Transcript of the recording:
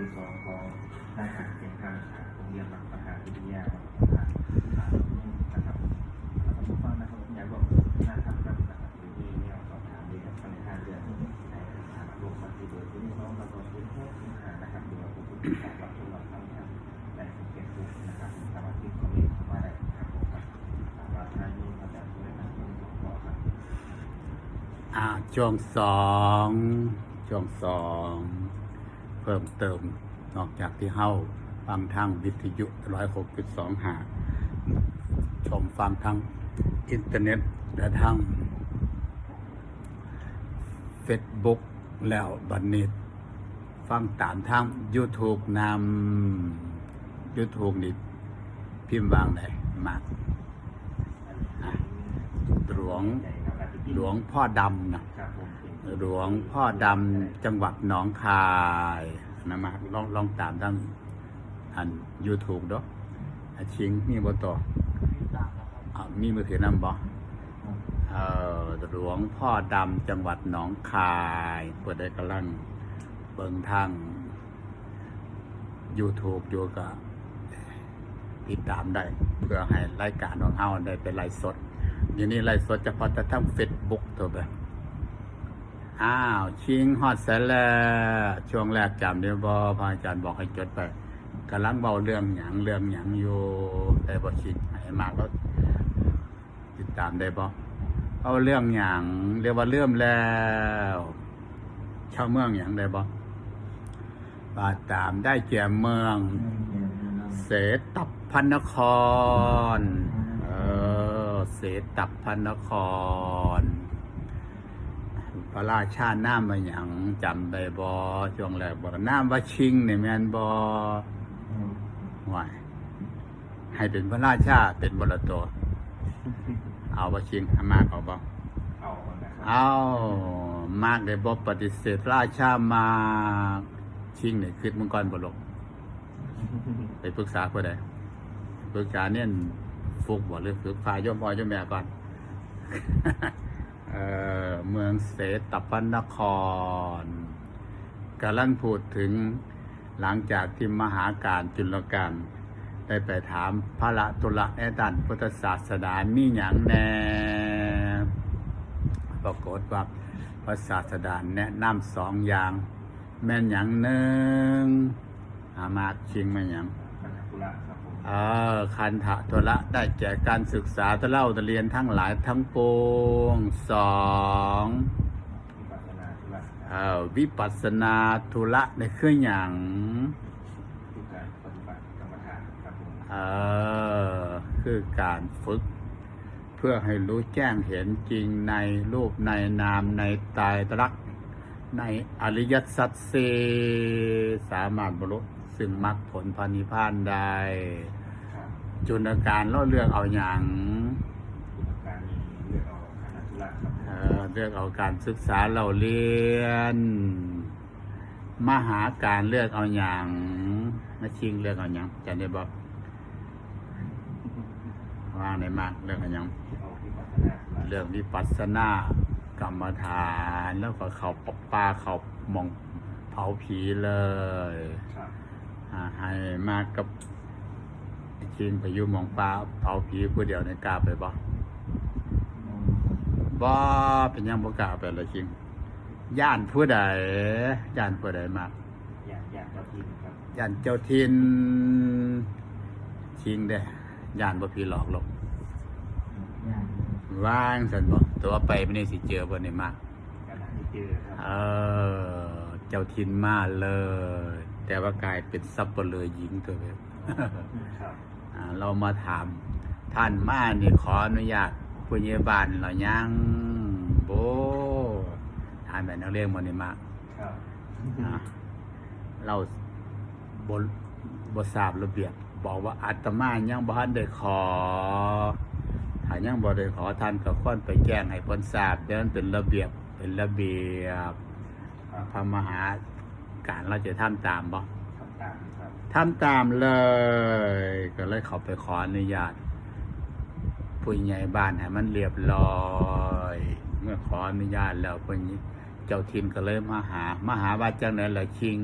ที่สองของทหารเชียงคานครับโรงเรียนมัธยมวิทยารับอ่านะครับแล้วก็ผู้ฟังนะครับอยากบอกนะครับกับหรือมีแนวสอบถามเรื่องปัญหาเรื่องในทางโลกปฏิบัติที่น้องประกอบเป็นผู้ปัญหานะครับหรือว่าผู้ที่อยากรับชมรับฟังครับในเฟซบุ๊กนะครับสามารถติดคอมเมนต์เข้ามาได้ครับผมครับสำหรับท่านนี้ก็จะช่วยกันตรวจสอครับอ่าช่วงสองช่วงสอง เพิ่มเติม นอกจากที่เฮ้าฟังทางวิทยุร้อยหกจุดสองหาชมฟังทางอินเทอร์เน็ตและทางเฟซบุ๊กแล้วบันนี้ฟังตามทาง YouTube นำ YouTube นี่พิมพ์วางได้มากอะหลวง หลวงพ่อดำนะครับผมเป็นหลวงพ่อดำจังหวัดหนองคายนะมาลองลองตามทางอัน YouTube เด้ออาชิงมีบ่ต่ออ่ามีมือถือนำบ่เอ่อหลวงพ่อดำจังหวัดหนองคายเปิดได้กำลังเบิ่งทาง YouTube อยู่ก็ติดตามได้ เพื่อให้รายการของเฮาได้เป็นไลฟ์สด อย่างนี้ไลฟ์สดเฉพาะแต่ทาง Facebook ตัวแบบอ้าว ชิงฮอดเสร็จแล้ว ช่วงแรกจำได้บ่พระอาจารย์บอกให้จดไปกำลังเบาเรื่องหยังเรื่องหยังอยู่ได้บ่ชิงให้มากแล้วติดตามได้บ่เอาเรื่องหยังเรียกว่าเริ่มแล้วชาวเมืองหยังได้บ่ปาตามได้แก่เมือง เสตับพันนคร เออเสตับพันนคร พระราชาน้ำมาอย่างจำได้บอช่วงแรกบอกน้ำว่าชิงเนี่ยแมนบอไหวายให้เป็นพระราชาเป็นบรตัว เอาว่าชิงให้มากเอาบอเอาก่อนนะครับเอามากได้บอปฏิเสธราชามากชิงเนี่ยคือมังกรบลกไปปรึกษาเพื่อใดปรึกษาเนี่ย ฟุกบ่หรือฝึกพาย่อมพ่อย่อมแม่ก่อนเออเมืองเสตปนครกำลังพูดถึงหลังจากที่มหาการจุลการได้ไปถามพระละตุละแอดันพุทธศาสนามีอย่างแน่ปรากฏว่าพระศาสดาแนะนำสองอย่าง แม่นอย่างหนึ่งอามากชิงมาอย่าง ครับผมเออคันธะตัวละได้แก่การศึกษาตะเล่าตะเรียนทั้งหลายทั้งปวงสองวิปัสสนาธุระเออวิปัสสนาะในเครื่องอย่างคือการปฏิบัติกรรมฐานครับผมเออคือการฝึก เพื่อให้รู้แจ้งเห็นจริงในรูปในนามในตายตรัก ในอริยสัจสีสามารถบรรลุ ซึ่งมรรคผลพานิพพานได้ครับจุนการเล่าเรื่องเอาอย่างคือการมีเรื่องเอาคณะธุระครับผมเอ่อเรื่องเอาการศึกษาเราเรียน มหาการเลือกเอาอย่างมาชิงเลือกเอาอย่างจะได้บอกว่างในมากเรื่องเอาอย่างเอาวิปัสสนาธุระเรื่องวิปัสสนากรรมฐานแล้วก็เขาปปาเขามองเผาผีเลยครับอ่า ให้มากกับชิงไปอยู่หมองปลาเผาผีผู้เดียวในกล้าไปบ่บ่เป็นหยังบ่กล้าไปเลยชิงย่านผู้ใดย่านผู้ใดมากอยากอยากจะพิมพ์ครับย่านเจ้าทินชิงเด้ย่านบ่ผีหลอกหรอกว่างสันบ่ตัวไปไม่ได้สิเจอบ่ได้มากขณะที่เจอครับเออ เจ้าทินมาเลย แต่ว่ากลายเป็นซับเปลือหญิงตัวเองครับอ่าเรามาถาม ท่านมานี่ขออนุญาตผู้ใหญ่บ้านเรายังโบถามแบบนักเรียนมันนี่มาครับอ่าเราบนบทราบระเบียบ บอกว่าอาตมายังบ่ทันได้ขอถ้ายังบ่ได้ขอท่านก็ควรไปแจ้งให้เพิ่นทราบเดี๋ยวมันเป็นระเบียบเป็นระเบียบครับพระมหา การเราจะทำตามบ่ทำตามครับทำตามเลย ก็เลยเขาไปขออนุญาตผู้ใหญ่บ้านให้มันเรียบร้อย เมื่อขออนุญาตแล้วผู้ใหญ่เจ้าทินก็เลยมาหา มาหาว่าจังไหนล่ะคิง